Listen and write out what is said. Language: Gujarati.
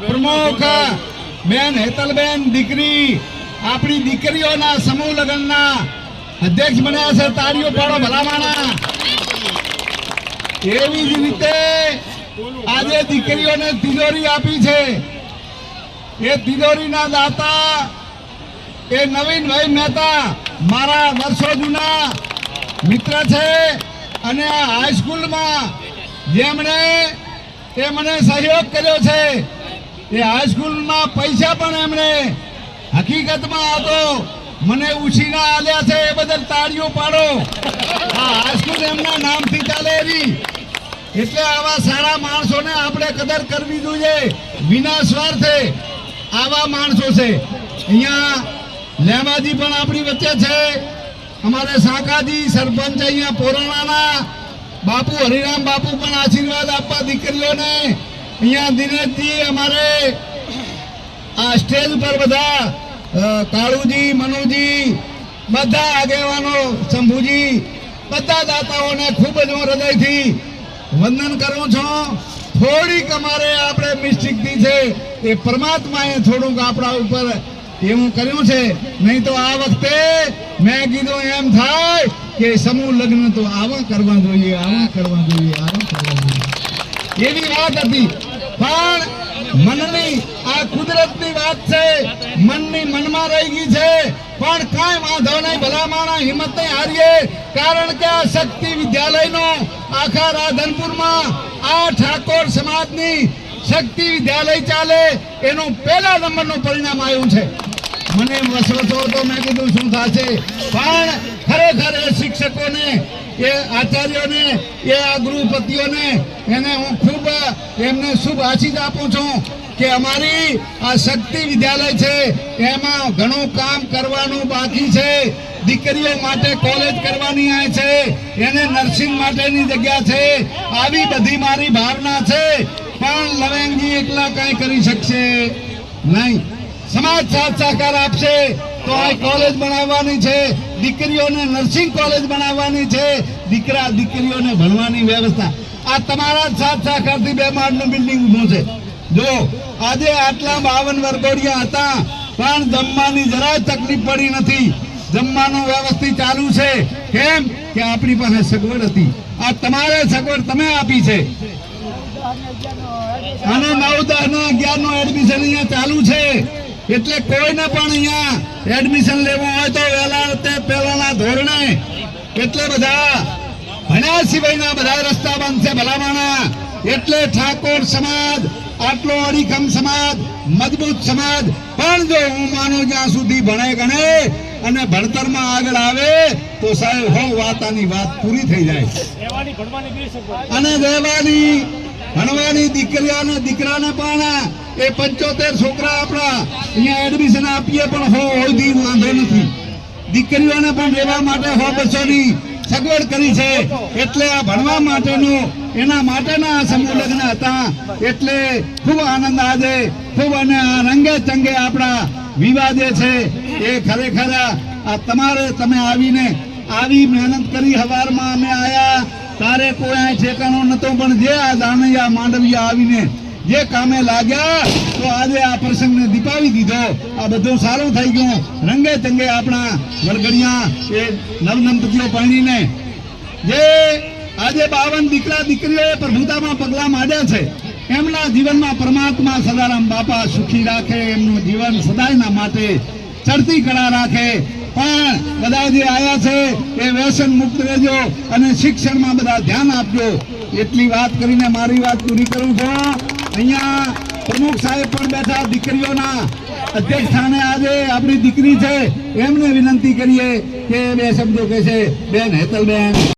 પ્રમુખ, બેન હેતલબેન દીકરી, આપણી દીકરીઓના સમૂહ લગ્નના અધ્યક્ષ બન્યા છે તારીઓ પાડો ભલામાના એવી જ રીતે આજે દીકરીઓને તિજોરી આપી છે. એ તિજોરીના દાતા, એ નવીનભાઈ મહેતા, મારા વર્ષો જૂના મિત્ર છે અને હાઈસ્કૂલમાં જેમણે એ મને સહયોગ કર્યો છે. એ હાઈસ્કૂલમાં પૈસા પણ એમણે હકીકતમાં હતો મને ઉછીના આલ્યા છે, એ બદલ તાળીઓ પાડો. આ હાઈસ્કૂલ એમના નામથી ચાલે એવી. એટલે આવા સારા માણસોને આપણે કદર કરવી જોઈએ. વિના સ્વાર્થે આવા માણસો છે. અહીંયા લેમાજી પણ આપણી વચ્ચે છે. અમારે સાકાજી સરપંચ અહીંયા પોરાણાના. બાપુ હરિરામ બાપુ પણ આશીર્વાદ આપવા દીકરીઓને અહીંયા દિનેશજી અમારે આ સ્ટેજ ઉપર બધા કાળુજી મનુજી, બધા આગેવાનો, શંભુજી, બધા દાતાઓને ખૂબ જ હું હૃદયથી વંદન કરું છું. થોડીક અમારે આપણે મિસ્ટેકથી છે એ પરમાત્માએ થોડુંક આપણા ઉપર એવું કર્યું છે. નહીં તો આ વખતે મેં કીધું એમ થાય કે સમૂહ લગ્ન તો આવા કરવા જોઈએ, આવા કરવા જોઈએ, આવા કરવા જોઈએ. એવી વાત હતી. પણ મનની આ કુદરતની વાત છે, મનની મનમાં રહી ગઈ છે. પણ કાંઈ વાંધો નહીં ભલા માણા હિંમત નહીં હારીએ. કારણ કે આ શક્તિ વિદ્યાલયનો આખા રાધનપુરમાં આ ઠાકોર સમાજની શક્તિ વિદ્યાલય ચાલે, એનું પહેલા નંબરનું પરિણામ આવ્યું છે. મને વસવતો હતો મેં કીધું, શું થશે? પણ ખરેખર એ શિક્ષકોને એ આચાર્યોને એ આ ગૃહપતિઓને એને હું ખૂબ એમને શુભ આશીષ આપું છું કે અમારી આ શક્તિ વિદ્યાલય છે, એમાં ઘણું કામ કરવાનું બાકી છે, દીકરીઓ માટે કોલેજ કરવાની આ છે, એને નર્સિંગ માટેની જગ્યા છે, આવી બધી મારી ભાવના છે, પણ લવેંગજી એકલા કાંઈ કરી શકશે નહીં. સમાજ સાથ સહકાર આપશે, તો આ કોલેજ બનાવવાની છે દીકરીઓને નર્સિંગ કોલેજ બનાવવાની છે, દીકરા દીકરીઓને ભણવાની વ્યવસ્થા. આ તમારા સાથ સહકારથી બે માળનું બિલ્ડિંગ ઊભું છે. જો આજે આટલા બાવન વર્ગોડિયા હતા, પણ જમવાની જરાય તકલીફ પડી નથી. જમવાનું વ્યવસ્થિત ચાલુ છે. કેમ? કે આપણી પાસે સગવડ હતી. આ તમારે સગવડ તમે આપી છે. અને નવ દસ ને અગિયારનું એડમિશન અહીંયા ચાલુ છે. એટલે કોઈને પણ અહીંયા એડમિશન લેવું હોય તો વહેલા તે પહેલાના ધોરણે એટલે બધા ભણ્યા સિવાયના બધા રસ્તા બંધ છે ભલામણા. એટલે ઠાકોર સમાજ આટલો અડીખમ સમાજ મજબૂત સમાજ. પણ જો હું માનું જ્યાં સુધી ભણે ગણે અને ભણતરમાં આગળ આવે તો સાહેબ હો વાતાની વાત પૂરી થઈ જાય. અને રહેવાની ભણવાની દીકરીઓ દીકરા દીકરાને પણ એ પંચોતેર છોકરા આપણા અહીંયા એડમિશન આપીએ પણ હો હોયથી વાંધો નથી. દીકરીઓને પણ રહેવા માટે હો, બસોની સગવડ કરી છે. એટલે આ ભણવા માટેનું, એના માટેના આ સમૂહ લગ્ન હતા. એટલે ખૂબ આનંદ આજે, ખૂબ અને આ રંગે ચંગે આપણા વિવાહ જે છે. એ ખરેખર આ તમારે, તમે આવીને આવી મહેનત કરી, હવારમાં અમે આયા. તારે કોઈ ઠેકાણો નતો, પણ જે આ દાનૈયા, માંડવિયા આવીને જે કામે લાગ્યા, તો આજે આ પ્રસંગને દીપાવી દીધો. આ બધું સારું થઈ ગયું. રંગે ચંગે આપણા વરગડિયા એ નવદંપતિઓ પરણીને. જે આજે બાવન દીકરા દીકરીઓએ પ્રભુતામાં પગલા માંડ્યા છે. એમના જીવનમાં પરમાત્મા સદારામ બાપા સુખી રાખે, એમનું જીવન સદાયના માટે ચડતી કળા રાખે. પણ બધા જે આયા છે, એ વ્યસન મુક્ત રહેજો અને શિક્ષણમાં બધા ધ્યાન આપજો. એટલી વાત કરીને મારી વાત પૂરી કરું છું. અહીંયા પ્રમુખ સાહેબ પણ બેઠા દીકરીઓના અધ્યક્ષ સ્થાને આજે આપણી દીકરી છે. એમને વિનંતી કરીએ કે બે શબ્દો કહે છે બેન હેતલબેન.